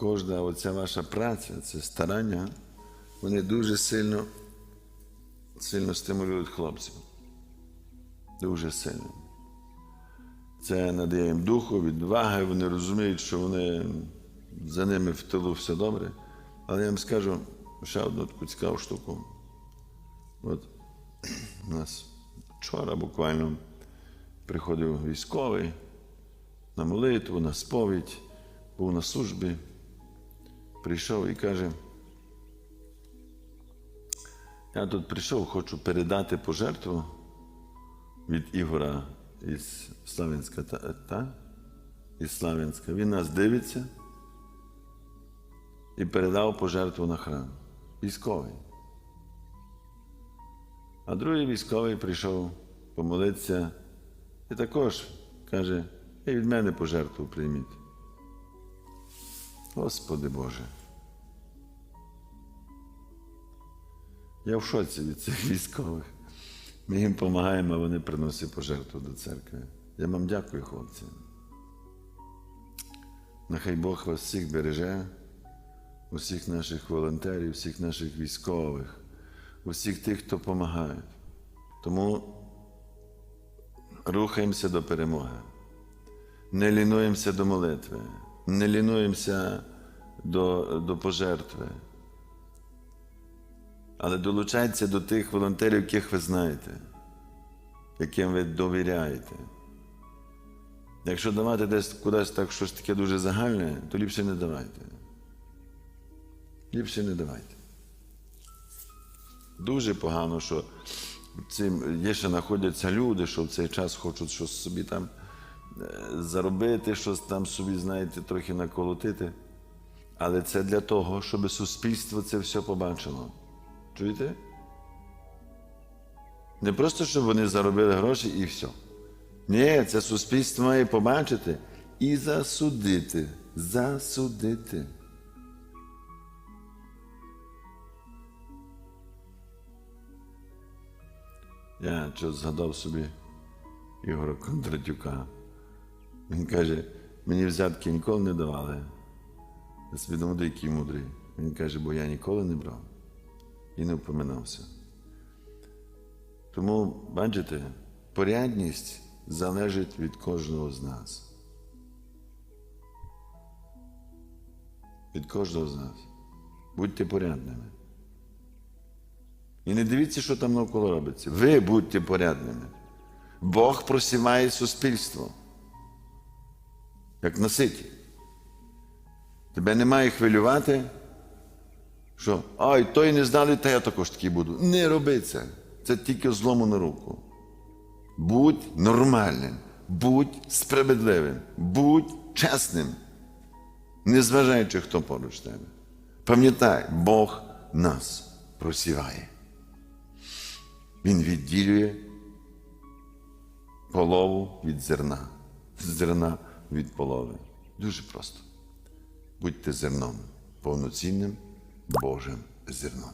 кожна оця ваша праця, це старання, вони дуже сильно, сильно стимулюють хлопців. Дуже сильно. Це надає їм духу, відваги, вони розуміють, що вони за ними в тилу все добре. Але я вам скажу ще одну таку цікаву штуку. От у нас вчора буквально приходив військовий на молитву, на сповідь, був на службі, прийшов і каже, я тут прийшов, хочу передати пожертву від Ігора із Славянська, та, та? Із Славянська. Він нас дивиться і передав пожертву на храм. Військовий. А другий військовий прийшов помолитися і також каже, і від мене пожертву прийміть. Господи Боже. Я в шоці від цих військових. Ми їм допомагаємо, а вони приносять пожертву до церкви. Я вам дякую, хлопці. Нехай Бог вас всіх береже, усіх наших волонтерів, всіх наших військових, усіх тих, хто допомагає. Тому рухаємося до перемоги. Не лінуємося до молитви, не лінуємося до, до пожертви. Але долучайтеся до тих волонтерів, яких ви знаєте, яким ви довіряєте. Якщо давати десь кудись так щось таке дуже загальне, то ліпше не давайте. Ліпше не давайте. Дуже погано, що цим є ще знаходяться люди, що в цей час хочуть щось собі там заробити, щось там собі, знаєте, трохи наколотити. Але це для того, щоб суспільство це все побачило. Чуєте? Не просто, щоб вони заробили гроші і все. Ні, це суспільство має побачити і засудити. Засудити. Я щось згадав собі Ігора Кондратюка. Він каже, мені взятки ніколи не давали. Я собі думаю, який мудрий. Він каже, бо я ніколи не брав і не впоминався. Тому, бачите, порядність залежить від кожного з нас. Від кожного з нас. Будьте порядними. І не дивіться, що там навколо робиться. Ви будьте порядними. Бог просіває суспільство. Як на ситі. Тебе не має хвилювати, що ай, той не знали, та я також такий буду. Не роби це. Це тільки злому на руку. Будь нормальним, будь справедливим, будь чесним, незважаючи, хто поруч тебе. Пам'ятай, Бог нас просіває. Він відділює полову від зерна, зерна від полови. Дуже просто. Будьте зерном, повноцінним Божим зерном.